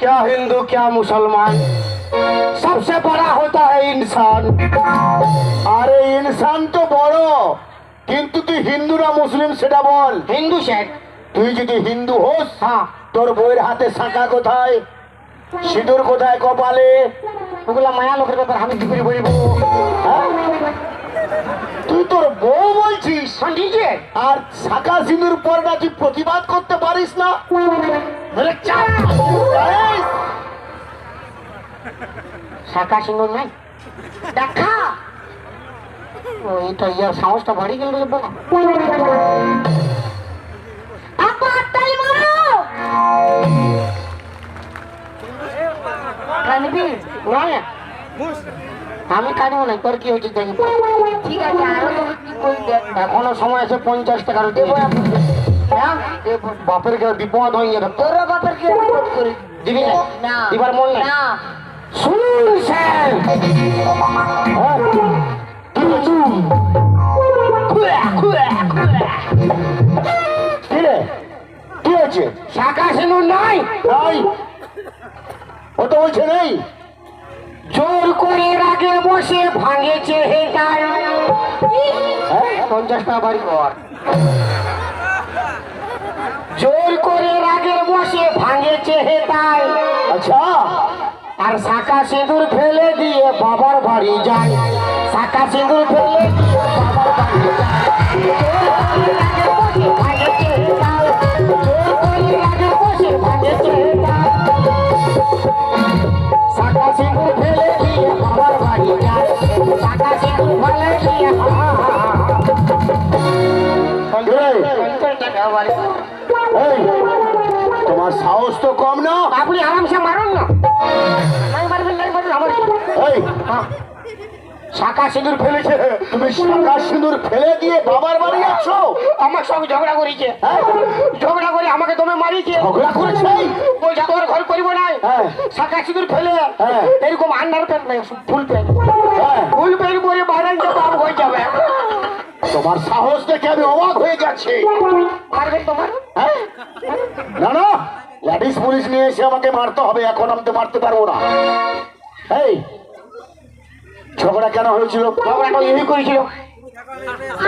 क्या हिंदू क्या मुसलमान सबसे बड़ा होता है इंसान আরে ইনসান তো বড় কিন্তু তুই হিন্দু না মুসলিম সেটা বল हिंदू शेख তুই যদি হিন্দু হোস हाँ তোর বইয়ের হাতে শাঁখা কোথায় সিঁদুর কোথায় কপালে ওগুলা মায়া লোকের ব্যাপার আমি কি করে বলবো হ্যাঁ? তুই তোর বউ বলছিস হ্যাঁ ডিজে আর শাঁখা সিঁদুর পরটা তুই প্রতিবাদ করতে পারিস না শাখা সিন্দুর নাই? দেখা! ও এটা ইয়ার সাহসটা বাড়ি গেল রে বাবা। আপা তালি মারো! কানবি না না। আমি কানবো না তোর কি হয়েছে দেখি। ঠিক আছে আরও কি করে দেখ। এখনও সময় আছে পঞ্চাশ টাকার দেবো বাপের বিপদ হয়ে যাবে তোর বাপের কি করে? দিবি না? এবার মন না। কি হয়েছে? শাখা সিঁদুর নাই নাই ও তো বলছে নেই। জোর করে রাগে বসে ভাঙেছে হেটার হ্যাঁ? পঞ্চাশ টাকা বাড়ি কর জোর করে রাগে বসে ভাঙেছে হেটায় আচ্ছা। আর শাখা সিঁদুর ফেলে দিয়ে বাবার বাড়ি যায়। শাখা সিঁদুর ফেলে বাবার বাড়ি। শাখা সিঁদুর ফেলে দিয়ে বাবার বাড়ি যায়। শাখা সিঁদুর ফেলে দিয়ে তোমার সাহস তো কম না? আপনি আরামসে মারুন না। শাখা সিঁদুর ফেলেছে। তুমি শাঁখা সিঁদুর ফেলে দিয়ে বাবার বাড়ি আছো আমার সঙ্গে ঝগড়া করেছে। হ্যাঁ? ঝগড়া করে আমাকে তুমি মারিছে ঝগড়া করেছে? বলছে তোর ঘর করব নাই হ্যাঁ। শাখা সিঁদুর ফেলে। হ্যাঁ। এরকম আন্ডার প্যান্ট নাই ফুল প্যান্ট। ফুল প্যান্ট পরে বাইরে যাব আম হয়ে যাবে। তোমার সাহস দেখে আমি অবাক হয়ে যাচ্ছি। মারবেন তোমার? না না। ল্যাডিস পুলিশ নিয়ে এসে আমাকে মারতে হবে এখন আমি তো মারতে পারব না। এই ঝগড়া কেন হয়েছিল? ঝগড়াটা এই করেছিল?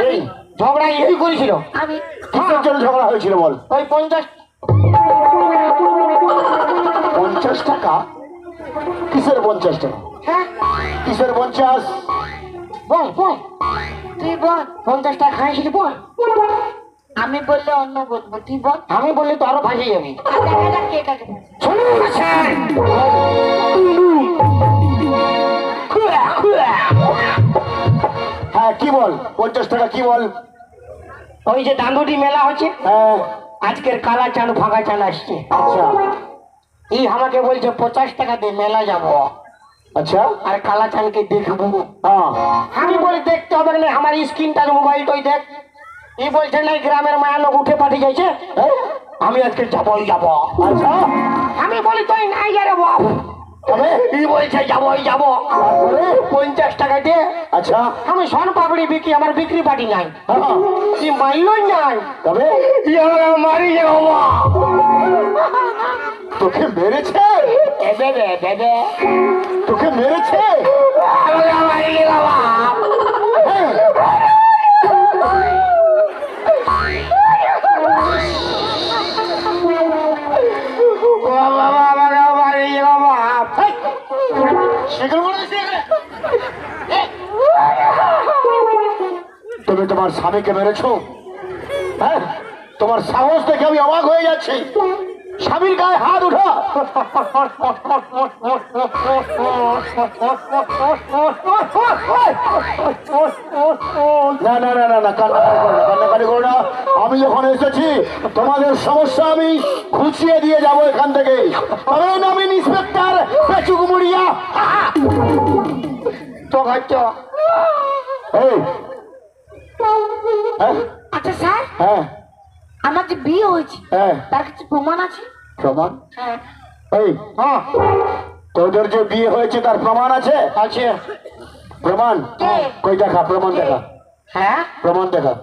এই ঝগড়া এই করেছিল? আমি কিসের জন্য ঝগড়া হয়েছিল বল? ওই পঞ্চাশ পঞ্চাশ টাকা? কিসের পঞ্চাশ টাকা? হ্যাঁ? কিসের পঞ্চাশ? বল বল। তুই বল পঞ্চাশ টাকা খাইছিলি বল। আমি বললে অন্য বলব তুই বল। আমি বললে তো আরও ভাসে যাবি। আর দেখা যাক কে কাকে বলছে। কি বল? পঞ্চাশ টাকা কি বল? ওই যে দান্দুটি মেলা হচ্ছে হ্যাঁ। আজকের কালা চাঁদ ফাঁকা চাঁদ আসছে। আচ্ছা। এই আমাকে বলছে পঞ্চাশ টাকা দিয়ে মেলা যাব। আচ্ছা। আর কালা চাঁদকে দেখব। হ্যাঁ। আমি বলি দেখতে হবে না আমার স্ক্রিন টাচ মোবাইলটাই দেখ। এই বলছে না গ্রামের মায়া লোক উঠে পাঠিয়ে যাইছে আমি আজকে যাবই যাব। আচ্ছা। আমি বলি তুই নাই যারে বাপ। তবে এই বলছে যাবই যাব। পঞ্চাশ টাকা দিয়ে? আচ্ছা। আমি সন পাপড়ি বিক্রি আমার বিক্রি পাটি নাই। হ্যাঁ। কি মাইলই নাই। তবে? মারি যাব তোকে মেরেছে? তোকে মেরেছে? তুমি তোমার স্বামীকে মেরেছো? হ্যাঁ তোমার সাহস দেখে আমি অবাক হয়ে যাচ্ছি। স্বামীর গায়ে হাত উঠা। না না না না না কান্নাকাটি করো না কান্নাকাটি করো না। আমি যখন এসেছি তোমাদের সমস্যা আমি খুঁচিয়ে দিয়ে যাব এখান থেকে। তবে নামিন ইন্সপেক্টর পেচুকুমুড়িয়া। তো হচ্ছে এই আচ্ছা স্যার? হ্যাঁ। আমার যে বিয়ে হয়েছে হ্যাঁ। তার কিছু প্রমাণ আছে? প্রমাণ? হ্যাঁ। এই হ্যাঁ তোদের যে বিয়ে হয়েছে তার প্রমাণ আছে? আছে। প্রমাণ? কে? কই দেখা প্রমাণ দেখা। হ্যাঁ? প্রমাণ দেখা।